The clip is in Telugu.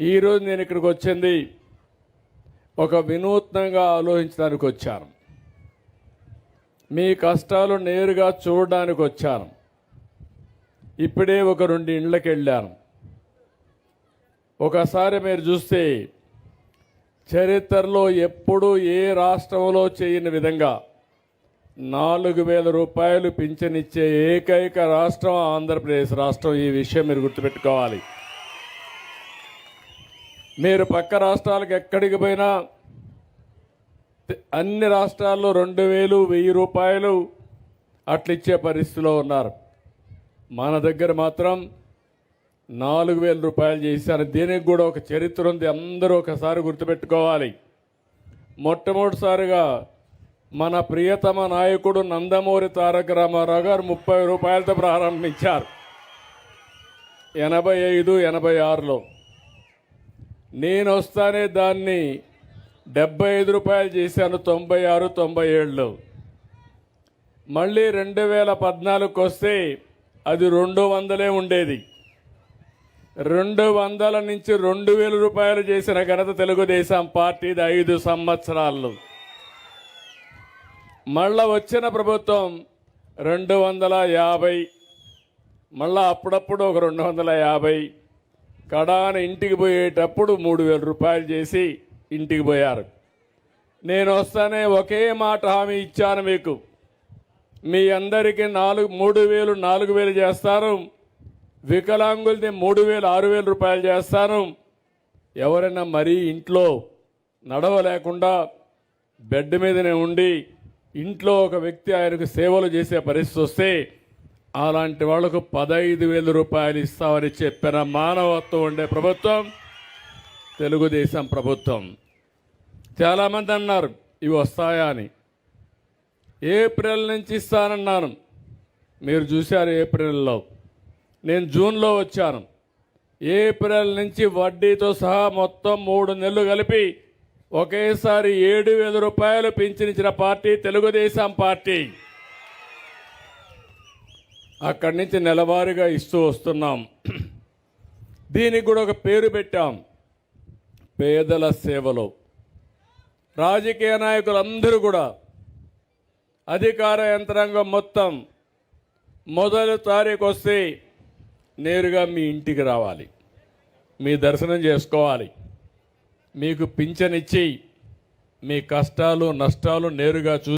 ఈరోజు నేను ఇక్కడికి వచ్చింది ఒక వినూత్నంగా ఆలోచించడానికి వచ్చాను. మీ కష్టాలు నేరుగా చూడడానికి వచ్చాను. ఇప్పుడే ఒక రెండు ఇండ్లకి వెళ్ళాను. ఒకసారి మీరు చూస్తే చరిత్రలో ఎప్పుడూ ఏ రాష్ట్రంలో చేయని విధంగా నాలుగు వేల రూపాయలు పింఛనిచ్చే ఏకైక రాష్ట్రం ఆంధ్రప్రదేశ్ రాష్ట్రం. ఈ విషయం మీరు గుర్తుపెట్టుకోవాలి. మీరు పక్క రాష్ట్రాలకు ఎక్కడికి పోయినా అన్ని రాష్ట్రాల్లో రెండు వేలు వెయ్యి రూపాయలు అట్లిచ్చే పరిస్థితిలో ఉన్నారు. మన దగ్గర మాత్రం నాలుగు వేల రూపాయలు చేశారు. దీనికి కూడా ఒక చరిత్ర ఉంది. అందరూ ఒకసారి గుర్తుపెట్టుకోవాలి. మొట్టమొదటిసారిగా మన ప్రియతమ నాయకుడు నందమూరి తారక రామారావు గారు ముప్పై రూపాయలతో ప్రారంభించారు. ఎనభై ఐదు ఎనభై ఆరులో. నేను వస్తానే దాన్ని డెబ్బై ఐదు రూపాయలు చేశాను తొంభై ఆరు తొంభై ఏడులో మళ్ళీ రెండు వేల పద్నాలుగుకి వస్తే అది రెండు వందలే ఉండేది. రెండు వందల నుంచి రెండు వేల రూపాయలు చేసిన ఘనత తెలుగుదేశం పార్టీది ఐదు సంవత్సరాలు. మళ్ళా వచ్చిన ప్రభుత్వం రెండు వందల యాభై మళ్ళా అప్పుడప్పుడు ఒక రెండు వందల యాభై. కడాన ఇంటికి పోయేటప్పుడు మూడు వేల రూపాయలు చేసి ఇంటికి పోయారు. నేను వస్తానే ఒకే మాట హామీ ఇచ్చాను మీకు. మీ అందరికీ నాలుగు మూడు వేలు నాలుగు వేలు చేస్తాను వికలాంగులది మూడు వేలు ఆరు వేల రూపాయలు చేస్తాను ఎవరైనా మరీ ఇంట్లో నడవలేకుండా బెడ్ మీదనే ఉండి ఇంట్లో ఒక వ్యక్తి ఆయనకు సేవలు చేసే పరిస్థితి వస్తే అలాంటి వాళ్ళకు పదహైదు వేల రూపాయలు ఇస్తామని చెప్పిన మానవత్వం ఉండే ప్రభుత్వం తెలుగుదేశం ప్రభుత్వం. చాలామంది అన్నారు ఇవి వస్తాయా అని. ఏప్రిల్ నుంచి ఇస్తానన్నాను. మీరు చూశారు ఏప్రిల్లో. నేను జూన్లో వచ్చాను. ఏప్రిల్ నుంచి వడ్డీతో సహా మొత్తం మూడు నెలలు కలిపి ఒకేసారి ఏడు వేల రూపాయలు పింఛనిచ్చిన పార్టీ తెలుగుదేశం పార్టీ. అక్కడి నుంచి నెలవారీగా ఇస్తూ వస్తున్నాం. దీనికి కూడా ఒక పేరు పెట్టాం. పేదల సేవలో. రాజకీయ నాయకులందరూ కూడా అధికార యంత్రాంగం మొత్తం మొదటి తారీఖు వస్తే నేరుగా మీ ఇంటికి రావాలి. మీ దర్శనం చేసుకోవాలి. మీకు పింఛనిచ్చి మీ కష్టాలు నష్టాలు నేరుగా చూ